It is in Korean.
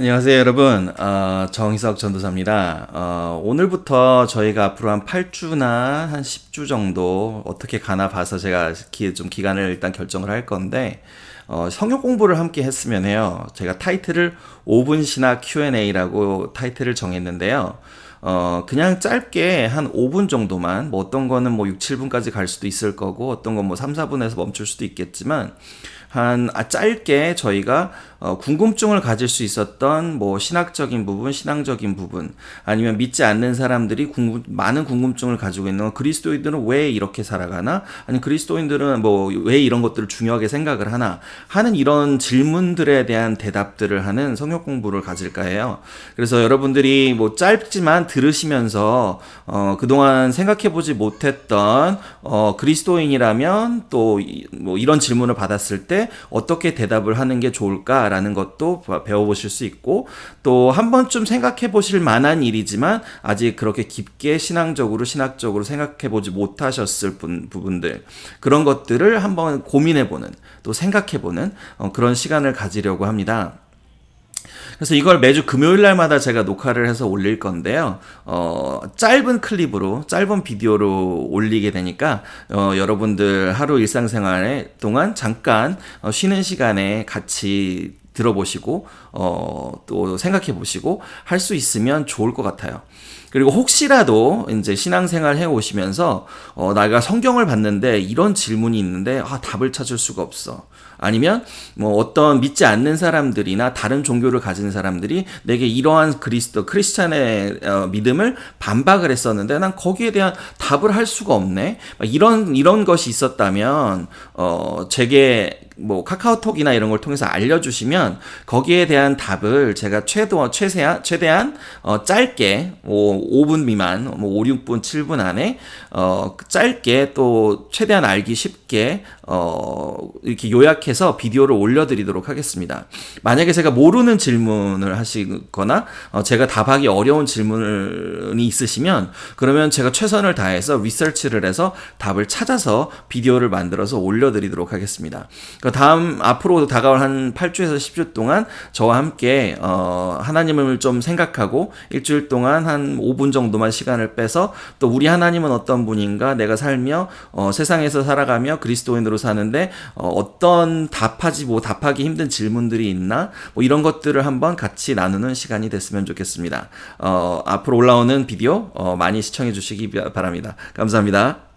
안녕하세요 여러분. 어, 정희석 전도사입니다. 어, 오늘부터 저희가 앞으로 한 8주나 한 10주 정도 어떻게 가나 봐서 제가 기, 좀 기간을 일단 결정을 할 건데 어, 성역 공부를 함께 했으면 해요. 제가 타이틀을 5분 신학 Q&A라고 타이틀을 정했는데요. 어, 그냥 짧게 한 5분 정도만, 뭐 어떤 거는 뭐 6, 7분까지 갈 수도 있을 거고, 어떤 건 뭐 3, 4분에서 멈출 수도 있겠지만, 한 아, 짧게 저희가 어, 궁금증을 가질 수 있었던 뭐 신학적인 부분, 신앙적인 부분, 아니면 믿지 않는 사람들이 궁금, 많은 궁금증을 가지고 있는 그리스도인들은 왜 이렇게 살아가나, 아니 그리스도인들은 뭐 왜 이런 것들을 중요하게 생각을 하나? 하는 이런 질문들에 대한 대답들을 하는 성역 공부를 가질까 해요. 그래서 여러분들이 뭐 짧지만 들으시면서 어, 그동안 생각해보지 못했던 어, 그리스도인이라면 또 뭐 이런 질문을 받았을 때 어떻게 대답을 하는 게 좋을까 라는 것도 배워보실 수 있고 또 한 번쯤 생각해 보실 만한 일이지만 아직 그렇게 깊게 신앙적으로 신학적으로 생각해 보지 못하셨을 분, 부분들 그런 것들을 한번 고민해 보는 또 생각해 보는 어, 그런 시간을 가지려고 합니다. 그래서 이걸 매주 금요일 날마다 제가 녹화를 해서 올릴 건데요. 어, 짧은 클립으로, 짧은 비디오로 올리게 되니까, 어, 여러분들 하루 일상생활에 동안 잠깐 어, 쉬는 시간에 같이 들어보시고, 어, 또 생각해 보시고 할 수 있으면 좋을 것 같아요. 그리고 혹시라도 이제 신앙생활 해 오시면서 어, 내가 성경을 봤는데 이런 질문이 있는데 아, 답을 찾을 수가 없어. 아니면 뭐 어떤 믿지 않는 사람들이나 다른 종교를 가진 사람들이 내게 이러한 그리스도 크리스찬의 어, 믿음을 반박을 했었는데 난 거기에 대한 답을 할 수가 없네. 이런 이런 것이 있었다면 어 제게 뭐 카카오톡이나 이런 걸 통해서 알려주시면 거기에 대한 답을 제가 최도 최세한 최대한 어, 짧게 뭐 5분 미만 뭐 5, 6분 7분 안에 어, 짧게 또 최대한 알기 쉽게 어, 이렇게 요약해서 비디오를 올려드리도록 하겠습니다. 만약에 제가 모르는 질문을 하시거나 어, 제가 답하기 어려운 질문이 있으시면 그러면 제가 최선을 다해서 리서치를 해서 답을 찾아서 비디오를 만들어서 올려드리도록 하겠습니다. 그러니까 다음 앞으로 다가올 한 8주에서 10주 동안 저와 함께 어, 하나님을 좀 생각하고 일주일 동안 한 5분 정도만 시간을 빼서 또 우리 하나님은 어떤 분인가 내가 살며 어, 세상에서 살아가며 그리스도인으로 사는데 어, 떤 답하지 뭐 답하기 힘든 질문들이 있나 뭐 이런 것들을 한번 같이 나누는 시간이 됐으면 좋겠습니다. 어, 앞으로 올라오는 비디오 어, 많이 시청해 주시기 바랍니다. 감사합니다.